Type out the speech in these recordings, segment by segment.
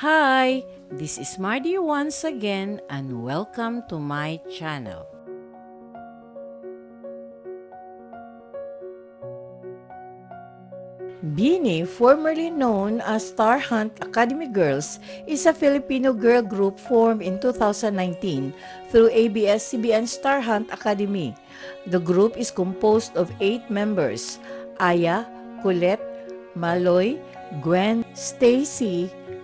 Hi, this is Mardy once again and welcome to my channel. Bini, formerly known as Star Hunt Academy Girls, is a Filipino girl group formed in 2019 through ABS-CBN Star Hunt Academy. The group is composed of eight members, Aya, Colette, Maloy, Gwen, Stacy,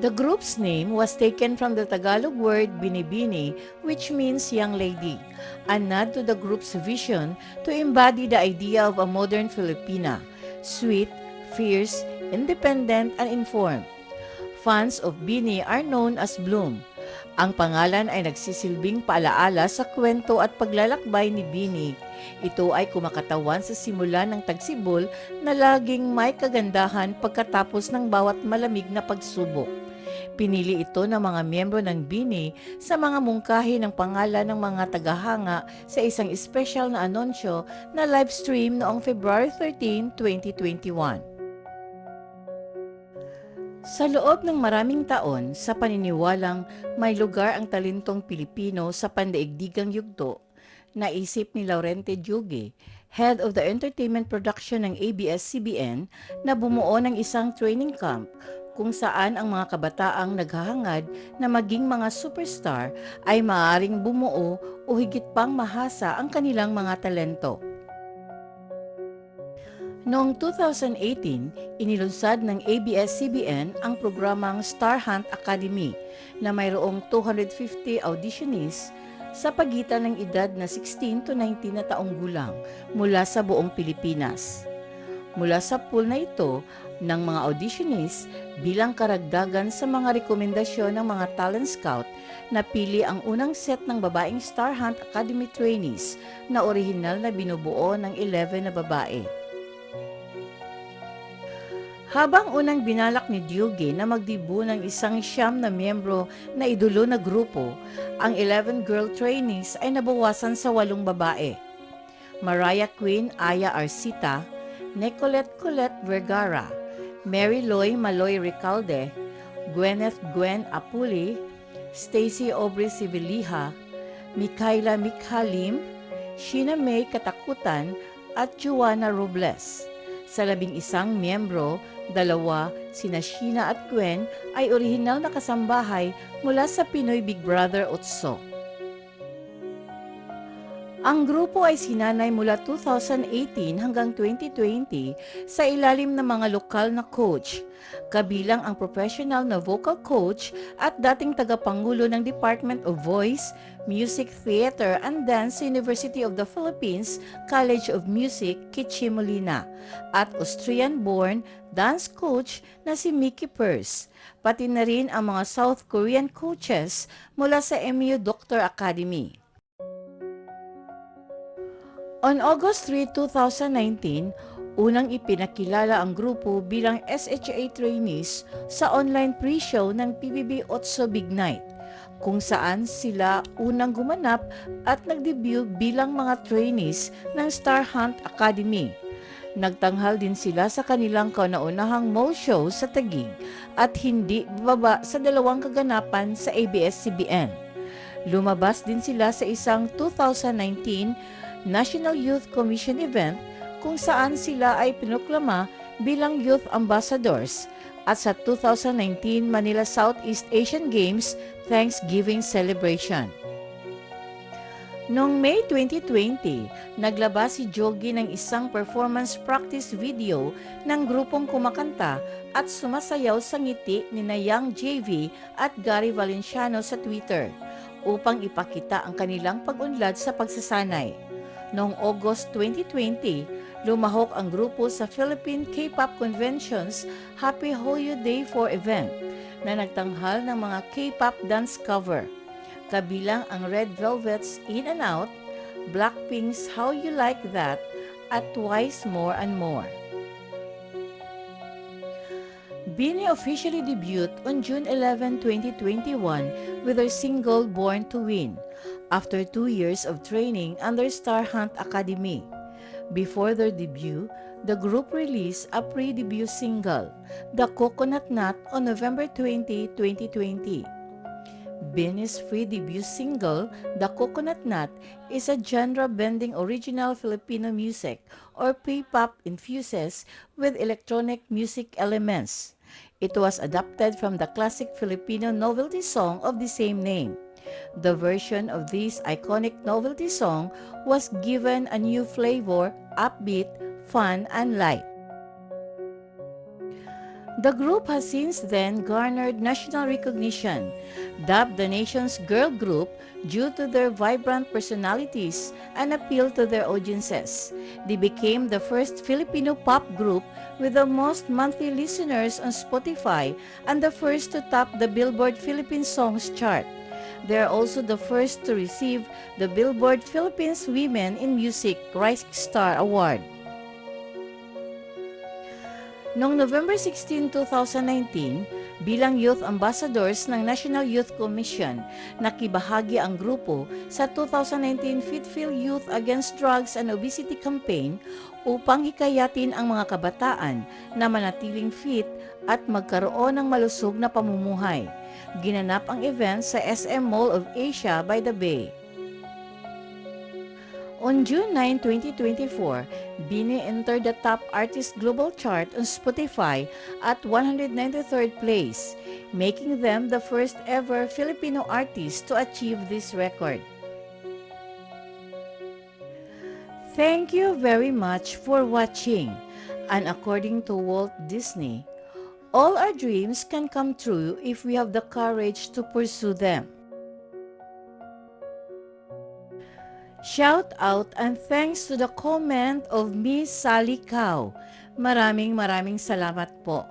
The group's name was taken from the Tagalog word binibini, which means young lady, a nod to the group's vision to embody the idea of a modern Filipina, sweet, fierce, independent, and informed. Fans of Bini are known as Bloom. Ang pangalan ay nagsisilbing paalaala sa kwento at paglalakbay ni Bini. Ito ay kumakatawan sa simula ng tagsibol na laging may kagandahan pagkatapos ng bawat malamig na pagsubok. Pinili ito ng mga miyembro ng BINI sa mga mungkahi ng pangalan ng mga tagahanga sa isang special na anunsyo na live stream noong February 13, 2021. Sa loob ng maraming taon, sa paniniwalang may lugar ang talentong Pilipino sa pandaigdigang yugto, naisip ni Laurente Juge, head of the entertainment production ng ABS-CBN, na bumuo ng isang training camp kung saan ang mga kabataang naghahangad na maging mga superstar ay maaaring bumuo o higit pang mahasa ang kanilang mga talento. Noong 2018, inilunsad ng ABS-CBN ang programang Star Hunt Academy na mayroong 250 auditionees sa pagitan ng edad na 16 to 19 na taong gulang mula sa buong Pilipinas. Mula sa pool na ito ng mga auditionees bilang karagdagan sa mga rekomendasyon ng mga talent scout, napili ang unang set ng babaeng Star Hunt Academy trainees na orihinal na binubuo ng 11 na babae. Habang unang binalak ni Dioge na magdibu ng isang siyam na miyembro na idulo na grupo, ang 11 girl trainees ay nabawasan sa walong babae. Mariah Queen Aya Arcita, Nicolette Colette Vergara, Mary Loy Maloy Recalde, Gwyneth Gwen Apuli, Stacy Aubrey Sibiliha, Mikaela Mikhalim, Sheena May Katakutan, at Joanna Robles. Sa labing isang miyembro, dalawa, sina Sheena at Gwen, ay orihinal na kasambahay mula sa Pinoy Big Brother Otso. Ang grupo ay sinanay mula 2018 hanggang 2020 sa ilalim ng mga lokal na coach, kabilang ang professional na vocal coach at dating tagapangulo ng Department of Voice, Music, Theater and Dance University of the Philippines College of Music, Kichimolina, at Austrian-born dance coach na si Mickey Purse, pati na rin ang mga South Korean coaches mula sa MU Doctor Academy. On August 3, 2019, unang ipinakilala ang grupo bilang SHA trainees sa online pre-show ng PBB Otso Big Night, kung saan sila unang gumanap at nagdebut bilang mga trainees ng Star Hunt Academy. Nagtanghal din sila sa kanilang kauna-unahang mall show sa Taguig at hindi bababa sa dalawang kaganapan sa ABS-CBN. Lumabas din sila sa isang 2019 National Youth Commission event kung saan sila ay pinuklama bilang Youth Ambassadors at sa 2019 Manila Southeast Asian Games Thanksgiving Celebration. Noong May 2020, naglabas si Jogi ng isang performance practice video ng grupong kumakanta at sumasayaw sa ngiti ni Nayang JV at Gary Valenciano sa Twitter upang ipakita ang kanilang pag-unlad sa pagsasanay. Noong August 2020, lumahok ang grupo sa Philippine K-pop Convention's Happy Hoyo Day 4 event. na nagtanghal ng mga K-pop dance cover, kabilang ang Red Velvet's In and Out, Blackpink's How You Like That, at Twice More and More. Bini officially debuted on June 11, 2021 with her single Born to Win after two years of training under Star Hunt Academy. Before their debut, the group released a pre-debut single, The Coconut Nut, on November 20, 2020. Bini's free debut single, The Coconut Nut, is a genre-bending original Filipino music or P-pop infuses with electronic music elements. It was adapted from the classic Filipino novelty song of the same name. The version of this iconic novelty song was given a new flavor, upbeat, fun, and light. The group has since then garnered national recognition, dubbed the nation's girl group due to their vibrant personalities and appeal to their audiences. They became the first Filipino pop group with the most monthly listeners on Spotify and the first to top the Billboard Philippine Songs chart. They are also the first to receive the Billboard Philippines Women in Music Rising Star Award. Noong November 16, 2019, bilang Youth Ambassadors ng National Youth Commission, nakibahagi ang grupo sa 2019 Fitful Youth Against Drugs and Obesity Campaign upang hikayatin ang mga kabataan na manatiling fit at magkaroon ng malusog na pamumuhay. Ginanap ang event sa SM Mall of Asia by the Bay. On June 9, 2024, Bini entered the top artist global chart on Spotify at 193rd place, making them the first ever Filipino artist to achieve this record. Thank you very much for watching. And according to Walt Disney, all our dreams can come true if we have the courage to pursue them. Shout out and thanks to the comment of Miss Sally Cow. Maraming maraming salamat po.